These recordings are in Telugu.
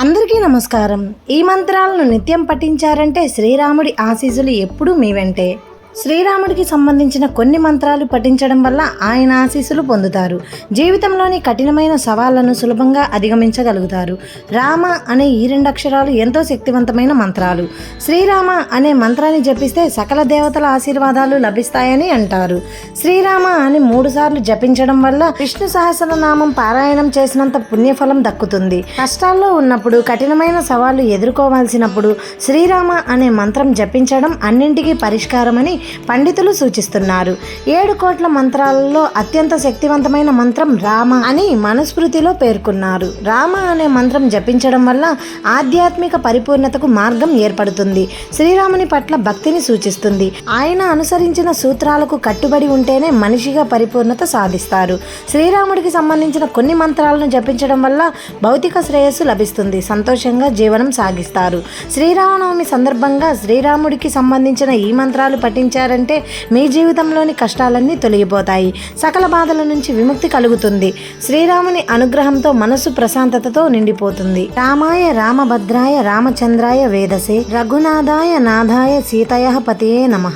అందరికీ నమస్కారం. ఈ మంత్రాలను నిత్యం పఠించారంటే శ్రీరాముడి ఆశీసులు ఎప్పుడూ మీ వెంటే. శ్రీరాముడికి సంబంధించిన కొన్ని మంత్రాలు పఠించడం వల్ల ఆయన ఆశీస్సులు పొందుతారు. జీవితంలోని కఠినమైన సవాళ్ళను సులభంగా అధిగమించగలుగుతారు. రామ అనే ఈ రెండు అక్షరాలు ఎంతో శక్తివంతమైన మంత్రాలు. శ్రీరామ అనే మంత్రాన్ని జపిస్తే సకల దేవతల ఆశీర్వాదాలు లభిస్తాయని అంటారు. శ్రీరామ అని మూడుసార్లు జపించడం వల్ల విష్ణు సహస్రనామం పారాయణం చేసినంత పుణ్యఫలం దక్కుతుంది. కష్టాల్లో ఉన్నప్పుడు కఠినమైన సవాళ్ళు ఎదుర్కోవాల్సినప్పుడు శ్రీరామ అనే మంత్రం జపించడం అన్నింటికీ పరిష్కారమని పండితులు సూచిస్తున్నారు. ఏడు కోట్ల మంత్రాలలో అత్యంత శక్తివంతమైన మంత్రం రామ అని మనుస్మృతిలో పేర్కొన్నారు. రామ అనే మంత్రం జపించడం వల్ల ఆధ్యాత్మిక పరిపూర్ణతకు మార్గం ఏర్పడుతుంది. శ్రీరాముని పట్ల భక్తిని సూచిస్తుంది. ఆయన అనుసరించిన సూత్రాలకు కట్టుబడి ఉంటేనే మనిషిగా పరిపూర్ణత సాధిస్తారు. శ్రీరాముడికి సంబంధించిన కొన్ని మంత్రాలను జపించడం వల్ల భౌతిక శ్రేయస్సు లభిస్తుంది. సంతోషంగా జీవనం సాగిస్తారు. శ్రీరామనవమి సందర్భంగా శ్రీరాముడికి సంబంధించిన ఈ మంత్రాలు పఠించారంటే మీ జీవితంలోని కష్టాలన్నీ తొలగిపోతాయి. సకల బాధల నుంచి విముక్తి కలుగుతుంది. శ్రీరాముని అనుగ్రహంతో మనసు ప్రశాంతతతో నిండిపోతుంది. రామాయ రామభద్రాయ రామచంద్రాయ వేదసే. రఘునాథాయ నాథాయ సీతయ పతియే నమ.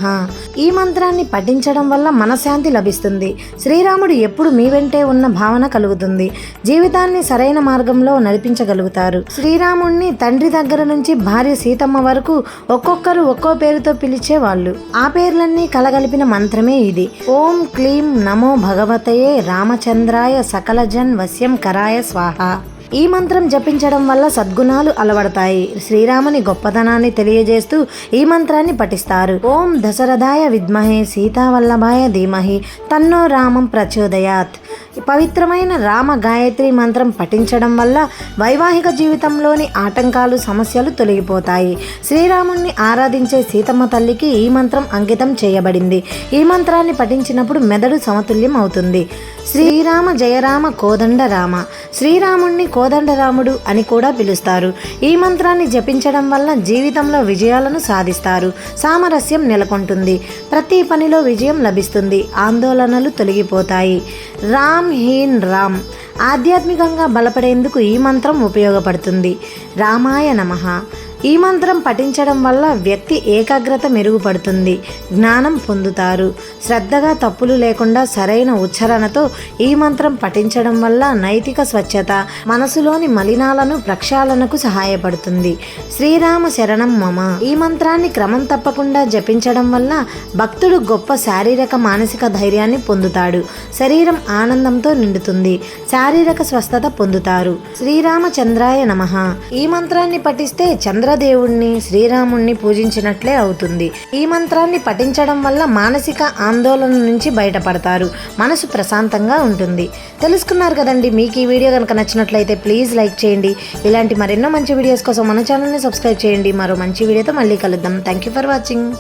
ఈ మంత్రాన్ని పఠించడం వల్ల మనశ్శాంతి లభిస్తుంది. శ్రీరాముడు ఎప్పుడు మీ వెంటే ఉన్న భావన కలుగుతుంది. జీవితాన్ని సరైన మార్గంలో నడిపించగలుగుతారు. శ్రీరాముణ్ణి తండ్రి దగ్గర నుంచి భార్య సీతమ్మ వరకు ఒక్కొక్కరు ఒక్కో పేరుతో పిలిచేవాళ్ళు. ఆ పేర్లన్నీ కలగలిపిన మంత్రమే ఇది. ఓం క్లీం నమో భగవతయే రామచంద్రాయ సకలజన్ వశ్యం కరాయ స్వాహ. ఈ మంత్రం జపించడం వల్ల సద్గుణాలు అలవడతాయి. శ్రీరాముని గొప్పతనాన్ని తెలియజేస్తూ ఈ మంత్రాన్ని పఠిస్తారు. ఓం దశరథాయ విద్మహే సీతావల్లభాయ ధీమహి. తన్నో రామం ప్రచోదయాత్. పవిత్రమైన రామ గాయత్రి మంత్రం పఠించడం వల్ల వైవాహిక జీవితంలోని ఆటంకాలు సమస్యలు తొలగిపోతాయి. శ్రీరాముణ్ణి ఆరాధించే సీతమ్మ తల్లికి ఈ మంత్రం అంకితం చేయబడింది. ఈ మంత్రాన్ని పఠించినప్పుడు మెదడు సమతుల్యం అవుతుంది. శ్రీరామ జయరామ కోదండ రామ. శ్రీరాముణ్ణి కోదండరాముడు అని కూడా పిలుస్తారు. ఈ మంత్రాన్ని జపించడం వల్ల జీవితంలో విజయాలను సాధిస్తారు. సామరస్యం నెలకొంటుంది. ప్రతి పనిలో విజయం లభిస్తుంది. ఆందోళనలు తొలగిపోతాయి. రా రామ్ హీన్ రామ్. ఆధ్యాత్మికంగా బలపడేందుకు ఈ మంత్రం ఉపయోగపడుతుంది. రామాయ నమః. ఈ మంత్రం పఠించడం వల్ల వ్యక్తి ఏకాగ్రత మెరుగుపడుతుంది జ్ఞానం పొందుతారు. శ్రద్ధగా తప్పులు లేకుండా సరైన ఉచ్చారణతో ఈ మంత్రం పఠించడం వల్ల నైతిక స్వచ్ఛత మనసులోని మలినాలను ప్రక్షాళనకు సహాయపడుతుంది. శ్రీరామ శరణం మమ. ఈ మంత్రాన్ని క్రమం తప్పకుండా జపించడం వల్ల భక్తుడు గొప్ప శారీరక మానసిక ధైర్యాన్ని పొందుతాడు. శరీరం ఆనందంతో నిండుతుంది శారీరక స్వస్థత పొందుతారు. శ్రీరామచంద్రాయ నమ. ఈ మంత్రాన్ని పఠిస్తే చంద్ర చంద్రదేవుణ్ణి శ్రీరాముణ్ణి పూజించినట్లే అవుతుంది. ఈ మంత్రాన్ని పఠించడం వల్ల మానసిక ఆందోళన నుంచి బయటపడతారు. మనసు ప్రశాంతంగా ఉంటుంది. తెలుసుకున్నారు కదండి మీకు ఈ వీడియో కనుక నచ్చినట్లయితే ప్లీజ్ లైక్ చేయండి. ఇలాంటి మరెన్నో మంచి వీడియోస్ కోసం మన ఛానల్ని సబ్స్క్రైబ్ చేయండి. మరో మంచి వీడియోతో మళ్ళీ కలుద్దాం. Thank you for watching